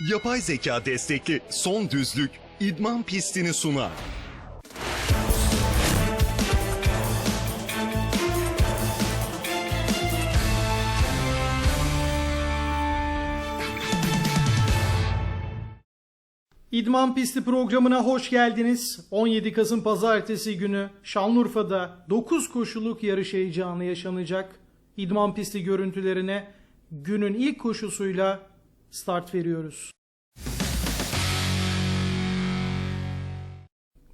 Yapay zeka destekli son düzlük idman pistini sunar. İdman Pisti programına hoş geldiniz. 17 Kasım Pazartesi günü Şanlıurfa'da 9 koşuluk yarış heyecanı yaşanacak. İdman Pisti görüntülerine günün ilk koşusuyla start veriyoruz.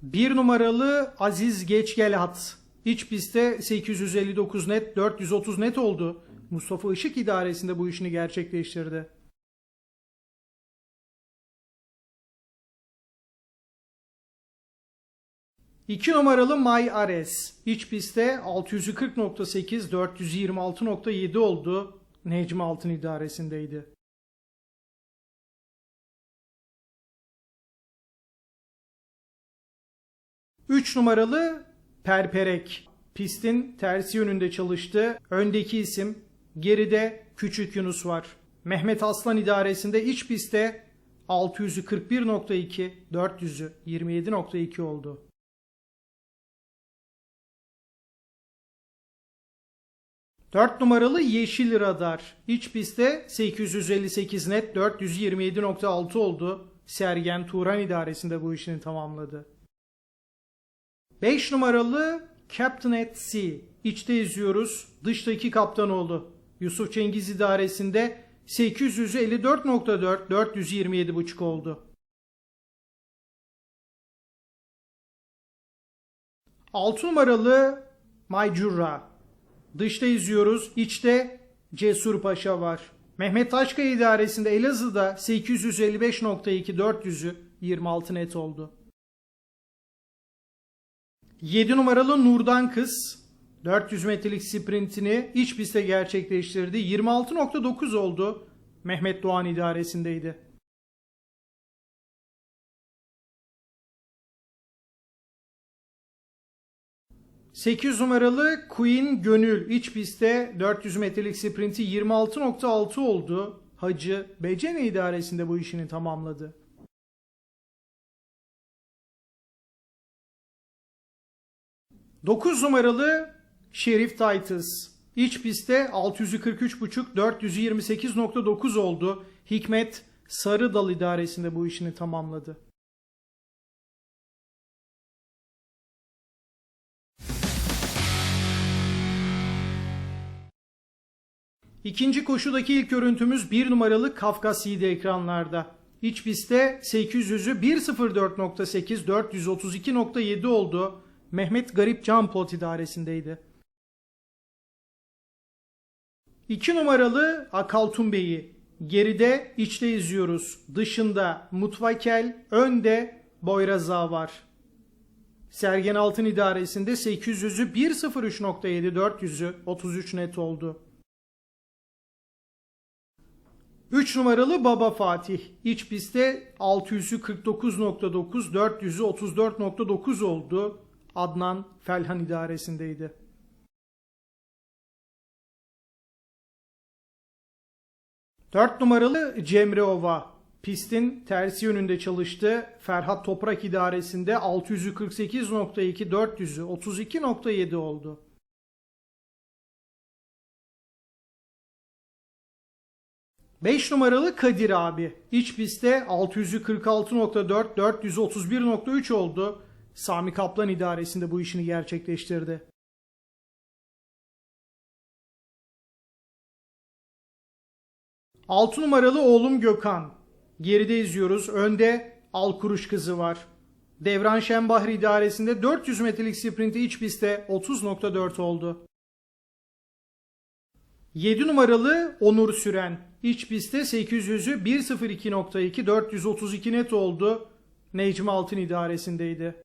Bir numaralı Aziz Geçgelat. İç pistte 859 net, 430 net oldu. Mustafa Işık idaresinde bu işini gerçekleştirdi. 2 numaralı May Ares. İç pistte 640.8, 426.7 oldu. Necmi Altın idaresindeydi. Üç numaralı Perperek. Pistin tersi yönünde çalıştı. Öndeki isim, geride Küçük Yunus var. Mehmet Aslan idaresinde iç pistte 641.2, 400'ü 27.2 oldu. Dört numaralı Yeşil Radar. İç pistte 858 net 427.6 oldu. Sergen Turan idaresinde bu işini tamamladı. 5 numaralı Captain at Sea. İçte izliyoruz. Dıştaki kaptan oldu. Yusuf Cengiz idaresinde 854.4 427.5 oldu. 6 numaralı Maycurra. Dışta izliyoruz. İçte Cesur Paşa var. Mehmet Taşkaya idaresinde Elazığ'da 855.2 400'ü 26 net oldu. 7 numaralı Nurdan Kız 400 metrelik sprintini iç pistte gerçekleştirdi. 26.9 oldu. Mehmet Doğan idaresindeydi. Sekiz numaralı Queen Gönül iç pistte 400 metrelik sprinti 26.6 oldu. Hacı Becene idaresinde bu işini tamamladı. Dokuz numaralı Şerif Titus iç pistte 643.5 428.9 oldu. Hikmet Sarıdal idaresinde bu işini tamamladı. İkinci koşudaki ilk görüntümüz 1 numaralı Kafkas Yiğidi ekranlarda. İç pistte 800'ü 1.04.8 432.7 oldu. Mehmet Garip Canpot idaresindeydi. 2 numaralı Akal Tunbey'i geride içte izliyoruz. Dışında Mutvakel, önde Boyraza var. Sergen Altın idaresinde 800'ü 1.03.7 400'ü 33 net oldu. 3 numaralı Baba Fatih. İç pistte 600'ü 49.9, 400'ü 34.9 oldu. Adnan Felhan idaresindeydi. Dört numaralı Cemre Ova. Pistin tersi yönünde çalıştı. Ferhat Toprak idaresinde 648.2, 400'ü 32.7 oldu. 5 numaralı Kadir abi. İç pistte 646.4, 431.3 oldu. Sami Kaplan idaresinde bu işini gerçekleştirdi. Altı numaralı oğlum Gökhan. Geride izliyoruz. Önde Alkuruş kızı var. Devran Şenbahri idaresinde 400 metrelik sprinti iç pistte 30.4 oldu. 7 numaralı Onur Süren. İç pistte 800'ü 1.02.2 432 net oldu. Necmi Altın idaresindeydi.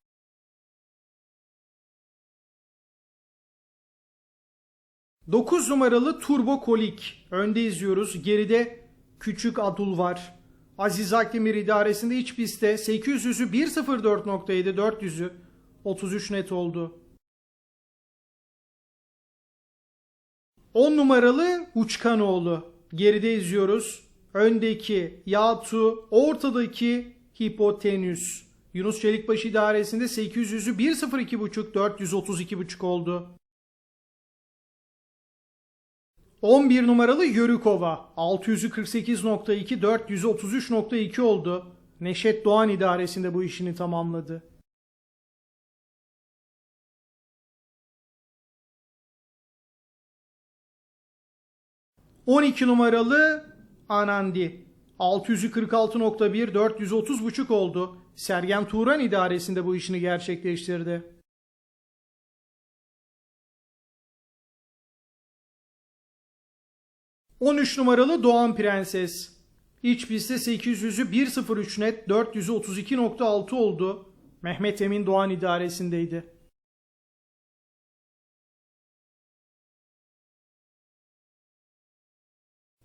Dokuz numaralı Turbo Kolik. Önde izliyoruz. Geride Küçük Adul var. Aziz Akdemir idaresinde iç pistte 800'ü 1.04.7 400'ü 33 net oldu. 10 numaralı Uçkanoğlu. Geride izliyoruz. öndeki Yatu, ortadaki hipotenüs. Yunus Çelikbaşı idaresinde 800'ü 1.02.5 432.5 oldu. 11 numaralı Yörükova 648.2 433.2 oldu. Neşet Doğan idaresinde bu işini tamamladı. ...12 numaralı Anandi... ...646.1 430.5 oldu. Sergen Turan idaresinde bu işini gerçekleştirdi. 13 numaralı Doğan Prenses. İç pistte 800'ü 1.03 net 432.6 oldu. Mehmet Emin Doğan idaresindeydi.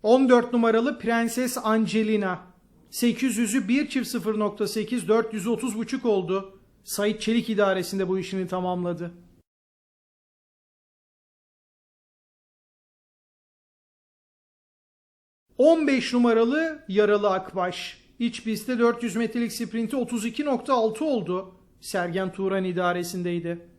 ...14 numaralı Prenses Angelina... ...800'ü 1 çift 0.8 430.5 oldu. Sait Çelik idaresinde bu işini tamamladı. ...15 numaralı Yaralı Akbaş... ...iç pistte 400 metrelik sprinti 32.6 oldu. Sergen Turan idaresindeydi.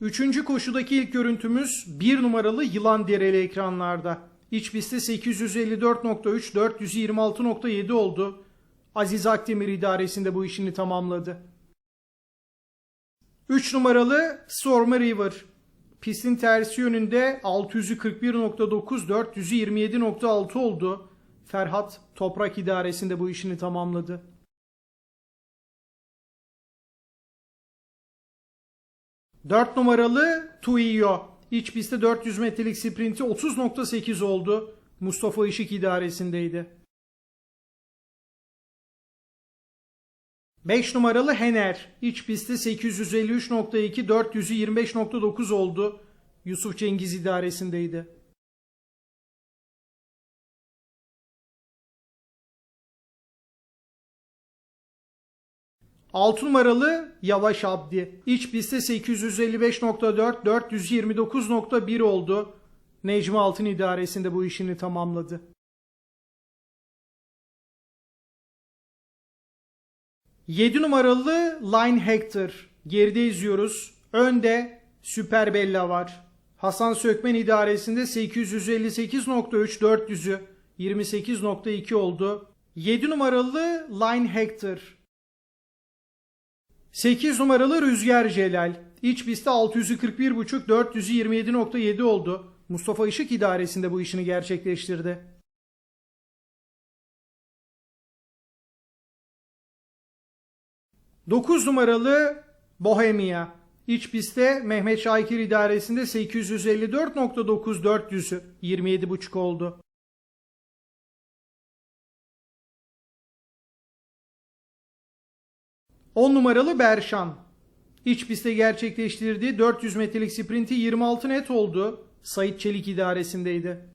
Üçüncü koşudaki ilk görüntümüz 1 numaralı Yılan Dereli ekranlarda. İç pistte 854.3 426.7 oldu. Aziz Akdemir idaresinde bu işini tamamladı. 3 numaralı Stormy River. Pistin tersi yönünde 641.9 427.6 oldu. Ferhat Toprak idaresinde bu işini tamamladı. Dört numaralı Tuiyo. İç pistte 400 metrelik sprinti 30.8 oldu. Mustafa Işık idaresindeydi. 5 numaralı Hener. İç pistte 853.2 425.9 oldu. Yusuf Cengiz idaresindeydi. Altı numaralı Yavaş Abdi. İç pistte 855.4 429.1 oldu. Necmi Altın idaresinde bu işini tamamladı. 7 numaralı Line Hector. Geride izliyoruz. Önde Süper Bella var. Hasan Sökmen idaresinde 858.3 400'ü 28.2 oldu. 7 numaralı Line Hector. 8 numaralı Rüzgar Celal. İç pistte 641.5 427.7 oldu. Mustafa Işık idaresinde bu işini gerçekleştirdi. 9 numaralı Bohemia. İç pistte Mehmet Şakir idaresinde 854.9 400'ü 27.5 oldu. On numaralı Berşan. İç pistte gerçekleştirdiği 400 metrelik sprinti 26 net oldu. Sait Çelik idaresindeydi.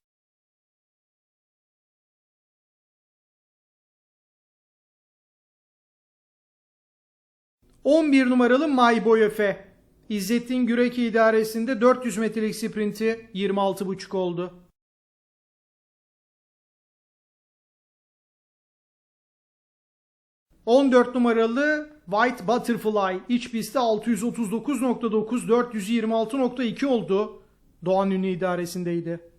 11 numaralı May Boyefe. İzzettin Güreki idaresinde 400 metrelik sprinti 26.5 oldu. ...14 numaralı White Butterfly iç pistte 639.9 426.2 oldu. Doğan Ünlü idaresindeydi.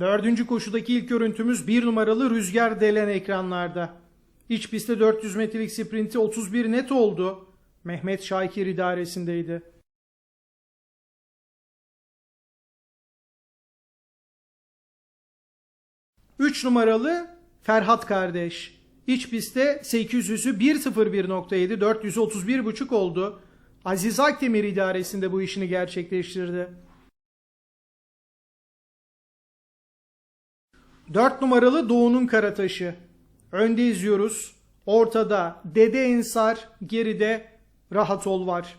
Dördüncü koşudaki ilk görüntümüz bir numaralı Rüzgar Delen ekranlarda. İç pistte 400 metrelik sprinti 31 net oldu. Mehmet Şakir idaresindeydi. Üç numaralı Ferhat kardeş. İç pistte 800'ü 1.01.7 431.5 oldu. Aziz Akdemir idaresinde bu işini gerçekleştirdi. 4 numaralı Doğu'nun Karataşı. Önde izliyoruz. Ortada Dede Ensar, geride Rahat Ol var.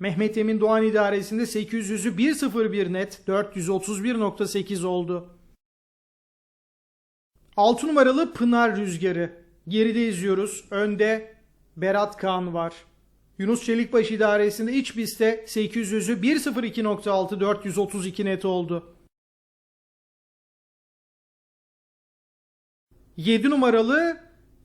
Mehmet Emin Doğan idaresinde 800'ü 101 net 431.8 oldu. 6 numaralı Pınar Rüzgarı. Geride izliyoruz. Önde Berat Kan var. Yunus Çelikbaş idaresinde iç pistte 800'ü 102.6 432 net oldu. 7 numaralı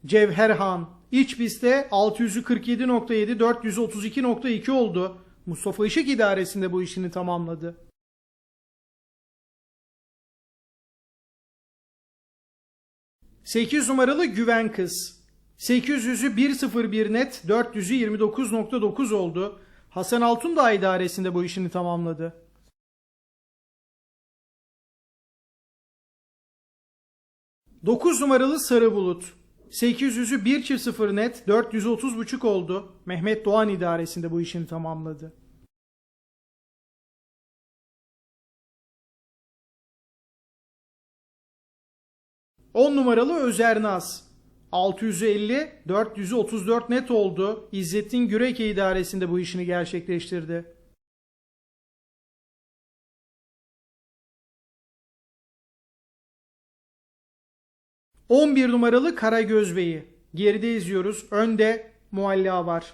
Cevherhan. İç pistte 647.7 432.2 oldu. Mustafa Işık idaresinde bu işini tamamladı. Sekiz numaralı Güven Kız. 800'ü 101 net 400'ü 29.9 oldu. Hasan Altun da idaresinde bu işini tamamladı. Dokuz numaralı Sarı Bulut. 800'ü 1 çift 0 net 430.5 oldu. Mehmet Doğan idaresinde bu işini tamamladı. On numaralı Özernaz. 650 434 net oldu. İzzettin Güreke idaresinde bu işini gerçekleştirdi. ...11 numaralı Karagöz Bey'i... ...geride izliyoruz. Önde Mualla var.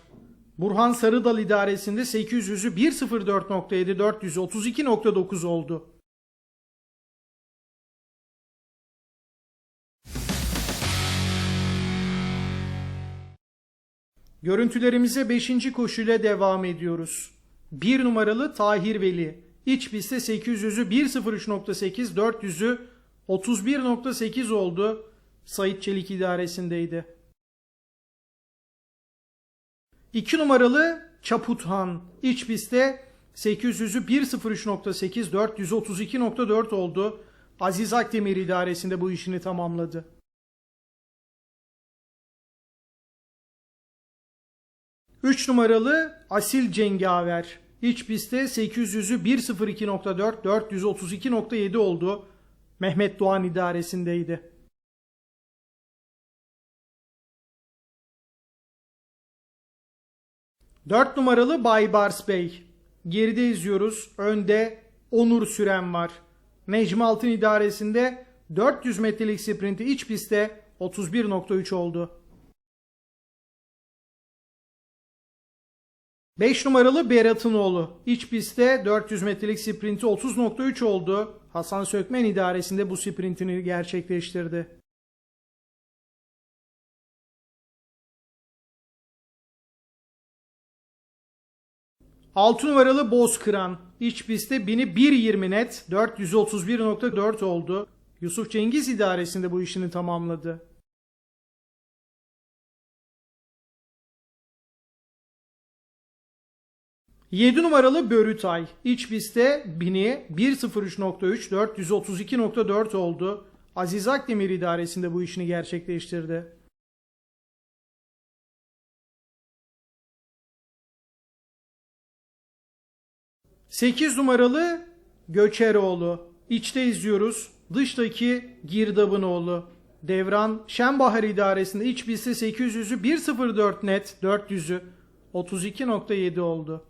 Burhan Sarıdal idaresinde 800'ü 104.7 432.9 oldu. Görüntülerimize 5. koşuyla devam ediyoruz. 1 numaralı Tahir Veli. İç pistte 800'ü 103.8 400'ü 31.8 oldu. Sait Çelik idaresindeydi. 2 numaralı Çaputhan. İç pistte 800'ü 103.8 432.4 oldu. Aziz Akdemir idaresinde bu işini tamamladı. 3 numaralı Asil Cengaver. İç pistte 800'ü 102.4 432.7 oldu. Mehmet Doğan idaresindeydi. Dört numaralı Baybars Bey. Geride izliyoruz. Önde Onur Süren var. Necmi Altın idaresinde 400 metrelik sprinti iç pistte 31.3 oldu. 5 numaralı Berat'ın oğlu. İç pistte 400 metrelik sprinti 30.3 oldu. Hasan Sökmen idaresinde bu sprintini gerçekleştirdi. Altı numaralı Bozkıran. İç pistte 1000'i 1.20 net 431.4 oldu. Yusuf Cengiz idaresinde bu işini tamamladı. 7 numaralı Börütay. İç pistte 1000'i 1.03.3 432.4 oldu. Aziz Akdemir idaresinde bu işini gerçekleştirdi. Sekiz numaralı Göçeroğlu. İçte izliyoruz. Dıştaki Girdabınoğlu. Devran Şenbahar idaresinde iç pistte 800'ü 1.04 net 400'ü 32.7 oldu.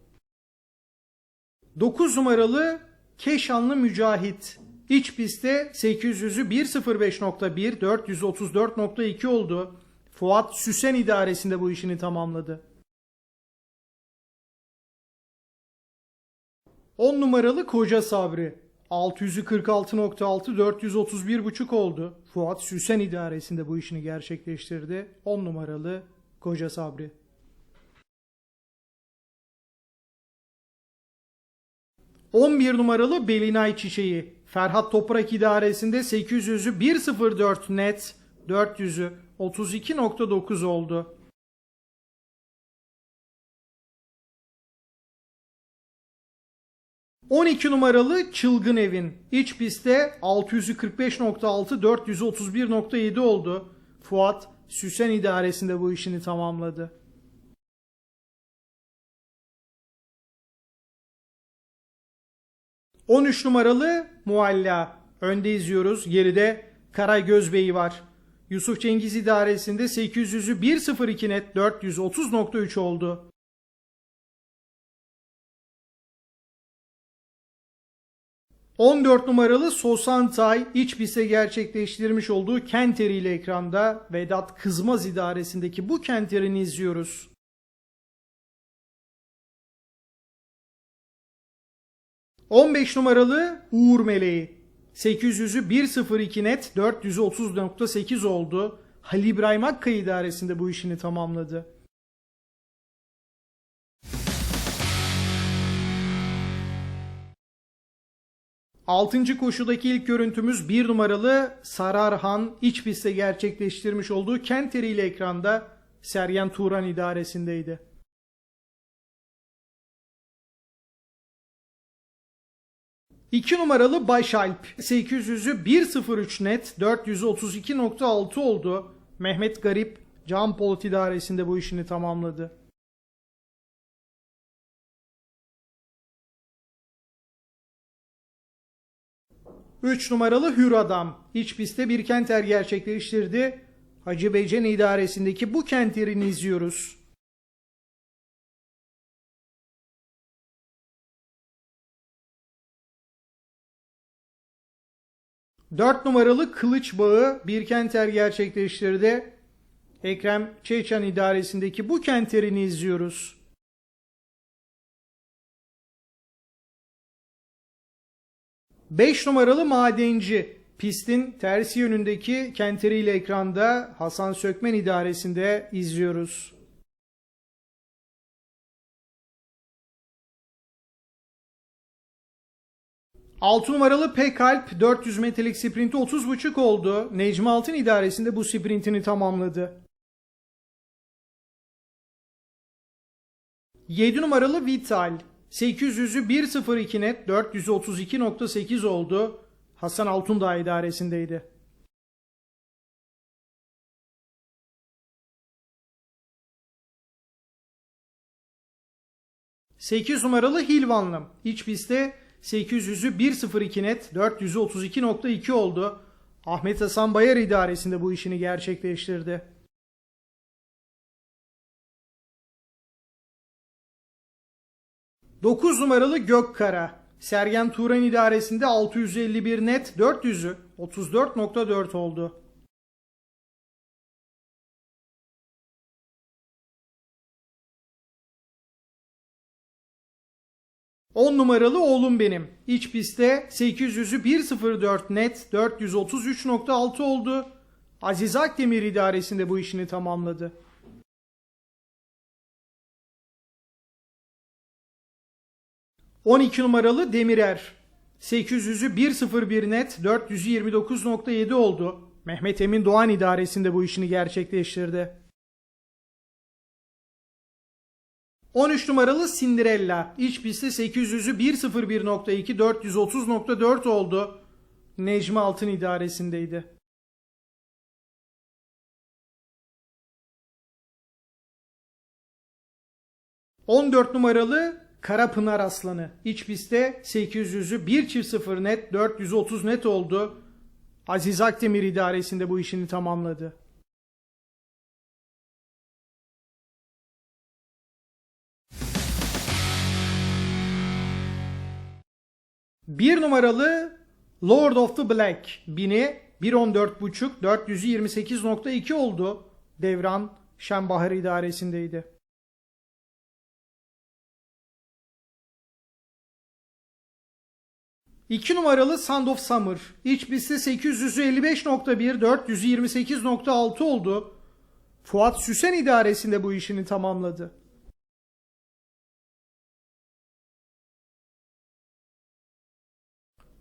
9 numaralı Keşanlı Mücahit. İç pistte 800'ü 1.05.1 434.2 oldu. Fuat Süsen idaresinde bu işini tamamladı. 10 numaralı Koca Sabri. 646.6 431.5 oldu. Fuat Süsen idaresinde bu işini gerçekleştirdi. 10 numaralı Koca Sabri. 11 numaralı Belinay Çiçeği. Ferhat Toprak idaresinde 800'ü 1.04 net 400'ü 32.9 oldu. ...12 numaralı Çılgın Evin... ...iç pistte 645.6 431.7 oldu. Fuat Süsen idaresinde bu işini tamamladı. 13 numaralı Mualla. Önde izliyoruz. Geride Karagöz Bey var. Yusuf Cengiz idaresinde 800'ü 1.02 net 430.3 oldu. 14 numaralı Sosantay iç piste gerçekleştirmiş olduğu Kenteri ile ekranda Vedat Kızmaz idaresindeki bu Kenteri'ni izliyoruz. ...15 numaralı Uğur Meleği. 800'ü 1.02 net 430.8 oldu. Halil İbrahim Akkaya idaresinde bu işini tamamladı. Altıncı koşudaki ilk görüntümüz bir numaralı Sararhan iç pistte gerçekleştirmiş olduğu Kenteri ile ekranda Sergen Turan idaresindeydi. İki numaralı Başalp 800'ü 1.03 net 432.6 oldu. Mehmet Garip Can Polat idaresinde bu işini tamamladı. Üç numaralı Hür Adam iç pistte bir kenter gerçekleştirdi. Hacı Beycen idaresindeki bu kenterini izliyoruz. 4 numaralı Kılıç Bağı bir kenter gerçekleştirdi. Ekrem Çeçen idaresindeki bu kenterini izliyoruz. Beş numaralı Madenci pistin tersi yönündeki kenteriyle ekranda Hasan Sökmen idaresinde izliyoruz. 6 numaralı Pekalp 400 metrelik sprinti 30.5 oldu. Necmi Altın idaresinde bu sprintini tamamladı. 7 numaralı Vital 800'ü 1.02 net 432.8 oldu. Hasan Altundağ idaresindeydi. Sekiz numaralı Hilvanlım. İç pistte 800'ü 1.02 net 432.2 oldu. Ahmet Hasan Bayar idaresinde bu işini gerçekleştirdi. Dokuz numaralı Gökkara. Sergen Turan idaresinde 651 net 400'ü 34.4 oldu. 10 numaralı oğlum benim. İç pistte 800'ü 1.04 net 433.6 oldu. Aziz Akdemir idaresinde bu işini tamamladı. ...12 numaralı Demirer... ...800'ü 1.01 net 429.7 oldu. Mehmet Emin Doğan idaresinde bu işini gerçekleştirdi. 13 numaralı Cinderella. İç pistte 800'ü 1.01.2 430.4 oldu. Necmi Altın idaresindeydi. ...14 numaralı Karapınar Aslanı. İç pistte 800'ü 1.0 net 430 net oldu. Aziz Akdemir idaresinde bu işini tamamladı. 1 numaralı Lord of the Black bini 1.14.5 428.2 oldu. Devran Şenbahar idaresindeydi. İki numaralı Sand of Summer. İç pistte 855.1 428.6 oldu. Fuat Süsen idaresinde bu işini tamamladı.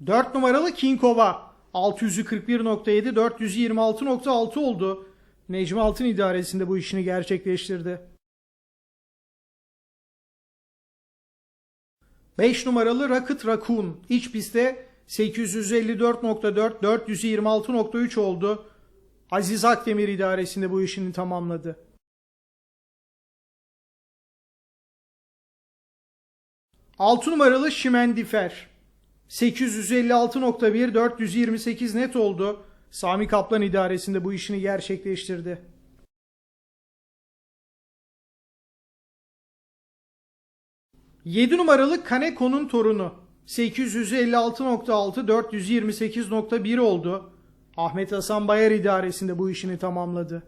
4 numaralı Kinkova 641.7 426.6 oldu. Necmi Altın idaresinde bu işini gerçekleştirdi. 5 numaralı Rocket Raccoon iç pistte 854.4 426.3 oldu. Aziz Akdemir idaresinde bu işini tamamladı. Altı numaralı Şimendifer 856.1 428 net oldu. Sami Kaplan idaresinde bu işini gerçekleştirdi. Yedi numaralı Kaneko'nun torunu 856.6 428.1 oldu. Ahmet Hasan Bayar idaresinde bu işini tamamladı.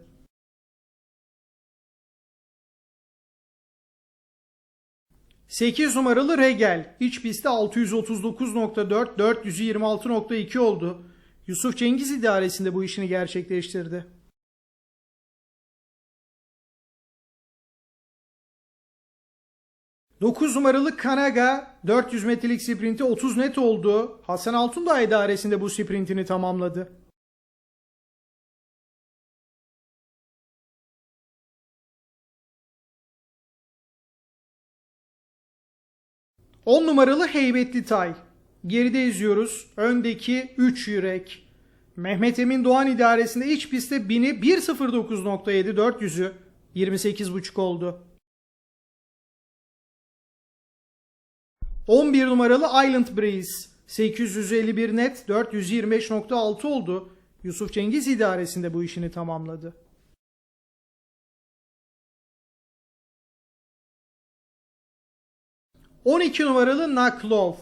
Sekiz numaralı Regel iç pistte 639.4 426.2 oldu. Yusuf Cengiz idaresinde bu işini gerçekleştirdi. 9 numaralı Kanaga 400 metrelik sprinti 30 net oldu. Hasan Altundağ idaresinde bu sprintini tamamladı. On numaralı Heybetli Tay. Geride izliyoruz. Öndeki 3 yürek. Mehmet Emin Doğan idaresinde iç pistte 1000'i 1.09.7 400'ü 28.5 oldu. 11 numaralı Island Breeze 851 net 425.6 oldu. Yusuf Cengiz idaresinde bu işini tamamladı. ...12 numaralı Naklov...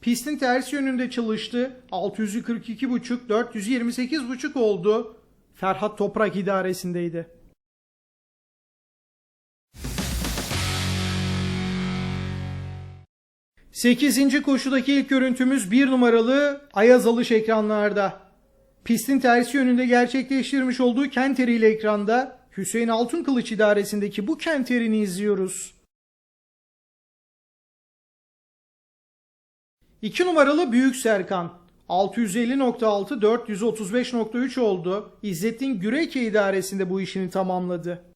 ...pistin tersi yönünde çalıştı... ...642.5... ...428.5 oldu... ...Ferhat Toprak idaresindeydi. Sekizinci koşudaki ilk görüntümüz bir numaralı Ayaz Alış ekranlarda. Pistin tersi yönünde gerçekleştirmiş olduğu Kenteri ile ekranda Hüseyin Altınkılıç idaresindeki bu Kenteri'ni izliyoruz. 2 numaralı Büyük Serkan 650.6 435.3 oldu. İzzettin Güreke idaresinde bu işini tamamladı.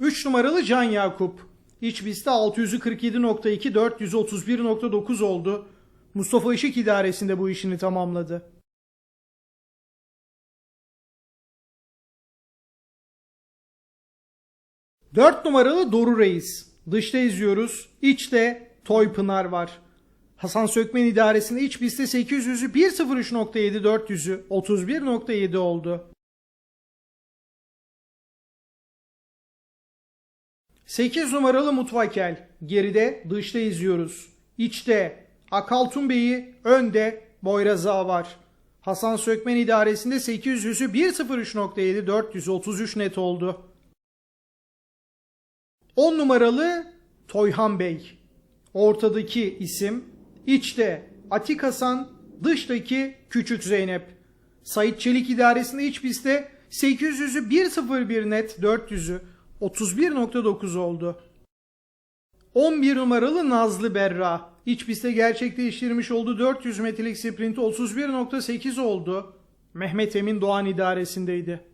3 numaralı Can Yakup. İç pistte 647.2 431.9 oldu. Mustafa Işık idaresinde bu işini tamamladı. Dört numaralı Doru Reis. Dışta izliyoruz. İçte Toy Pınar var. Hasan Sökmen idaresinde iç pistte 800'ü 1.03.7 400'ü 31.7 oldu. 8 numaralı Mutvakel. Geride dışta izliyoruz. İçte Akaltun Bey'i önde Boyraza var. Hasan Sökmen idaresinde 800'ü 1.03.7 433 net oldu. 10 numaralı Toyhan Bey. Ortadaki isim. İçte Atik Hasan, dıştaki Küçük Zeynep. Sait Çelik idaresinde iç pistte 800'ü 1.01 net 400'ü 31.9 oldu. 11 numaralı Nazlı Berra. İç pistte gerçekleştirmiş olduğu 400 metrelik sprinti 31.8 oldu. Mehmet Emin Doğan idaresindeydi.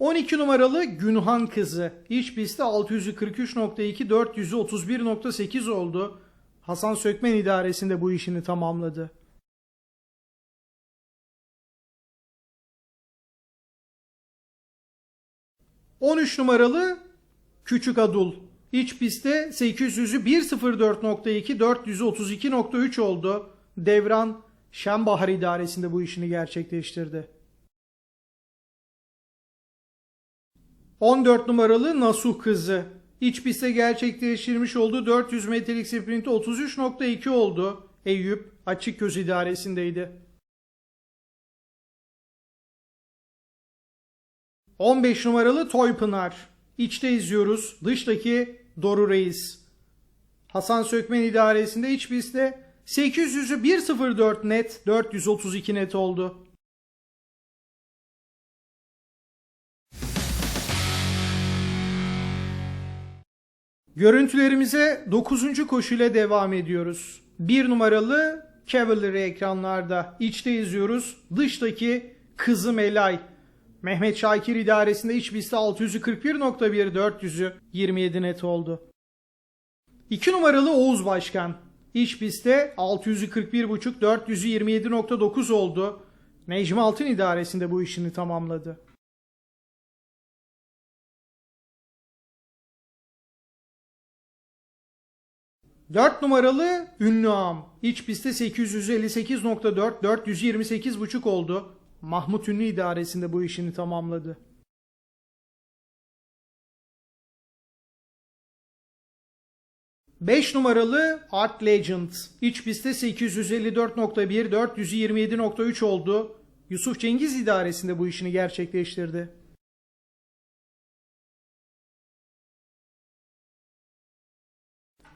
...12 numaralı Günhan Kızı... ...iç pistte 643.2... ...431.8 oldu... ...Hasan Sökmen idaresinde bu işini tamamladı. 13 numaralı Küçük Adul. İç pistte 800'ü 1.04.2 432.3 oldu. Devran Şembahar idaresinde bu işini gerçekleştirdi. 14 numaralı Nasuh Kızı. İç pistte gerçekleştirmiş olduğu 400 metrelik sprinti 33.2 oldu. Eyüp Açık Göz idaresindeydi. 15 numaralı Toypınar. İçte izliyoruz. Dıştaki Doru Reis. Hasan Sökmen idaresinde iç pistte 800'ü 1.04 net 432 net oldu. Görüntülerimize 9. koşuyla devam ediyoruz. 1 numaralı Cavalry ekranlarda. İçte izliyoruz. Dıştaki Kızım Elay. Mehmet Şakir idaresinde iç pistte 641.1 400'ü 27 net oldu. 2 numaralı Oğuz Başkan. İç pistte 641.5 400'ü 27.9 oldu. Necmi Altın idaresinde bu işini tamamladı. Dört numaralı Ünlü Ağam. İç pistte 858.4 428.5 oldu. Mahmut Ünlü idaresinde bu işini tamamladı. Beş numaralı Art Legend. İç pistte 854.1, 427.3 oldu. Yusuf Cengiz idaresinde bu işini gerçekleştirdi.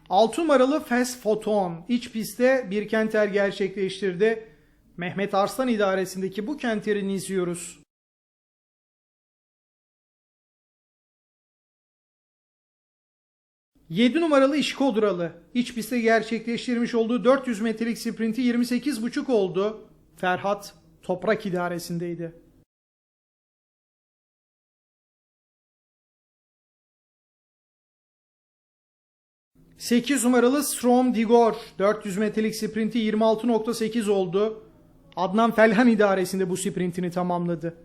6 numaralı Fast Photon iç pistte bir kenter gerçekleştirdi. Mehmet Arslan idaresindeki bu kenterini izliyoruz. Yedi numaralı İşkodralı iç pistte gerçekleştirmiş olduğu 400 metrelik sprinti 28.5 oldu. Ferhat Toprak idaresindeydi. 8 numaralı Strom Digor 400 metrelik sprinti 26.8 oldu. Adnan Felhan idaresinde bu sprintini tamamladı.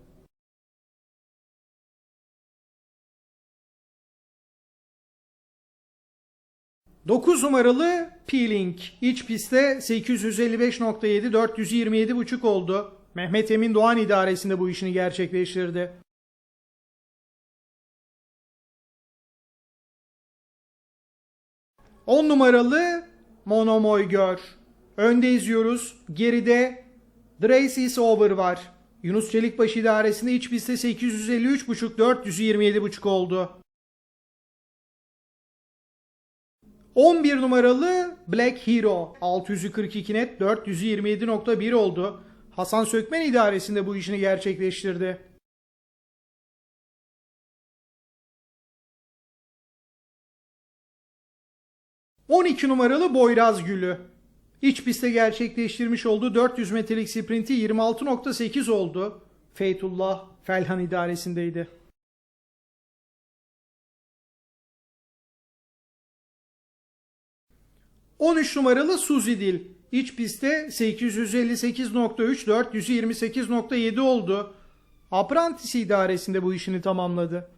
Dokuz numaralı Peeling iç pistte 855.7 427.5 oldu. Mehmet Emin Doğan idaresinde bu işini gerçekleştirdi. 10 numaralı Monomoy gör. Önde izliyoruz. Geride The Race is Over var. Yunus Çelikbaşı idaresinde iç pistte 853.5 427.5 oldu. 11 numaralı Black Hero 642 net 427.1 oldu. Hasan Sökmen idaresinde bu işini gerçekleştirdi. 12 numaralı Boyraz Gülü. İç pistte gerçekleştirmiş olduğu 400 metrelik sprinti 26.8 oldu. Feytullah Felhan idaresindeydi. ...13 numaralı Suzi Dil. İç pistte 858.3, 428.7 oldu. Apprentice idaresinde bu işini tamamladı.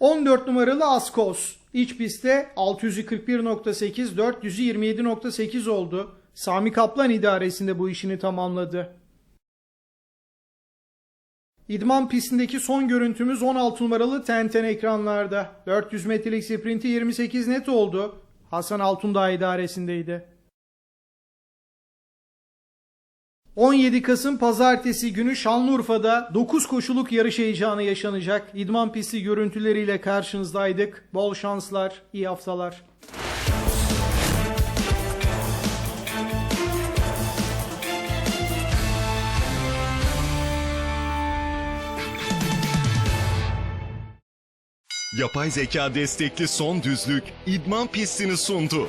14 numaralı Askos. İç pistte 641.8, 427.8 oldu. Sami Kaplan idaresinde bu işini tamamladı. İdman pistindeki son görüntümüz 16 numaralı Tenten ekranlarda. 400 metrelik sprinti 28 net oldu. Hasan Altundağ idaresindeydi. 17 Kasım Pazartesi günü Şanlıurfa'da 9 koşuluk yarış heyecanı yaşanacak. İdman pisti görüntüleriyle karşınızdaydık. Bol şanslar, iyi haftalar. Yapay zeka destekli son düzlük idman pistini sundu.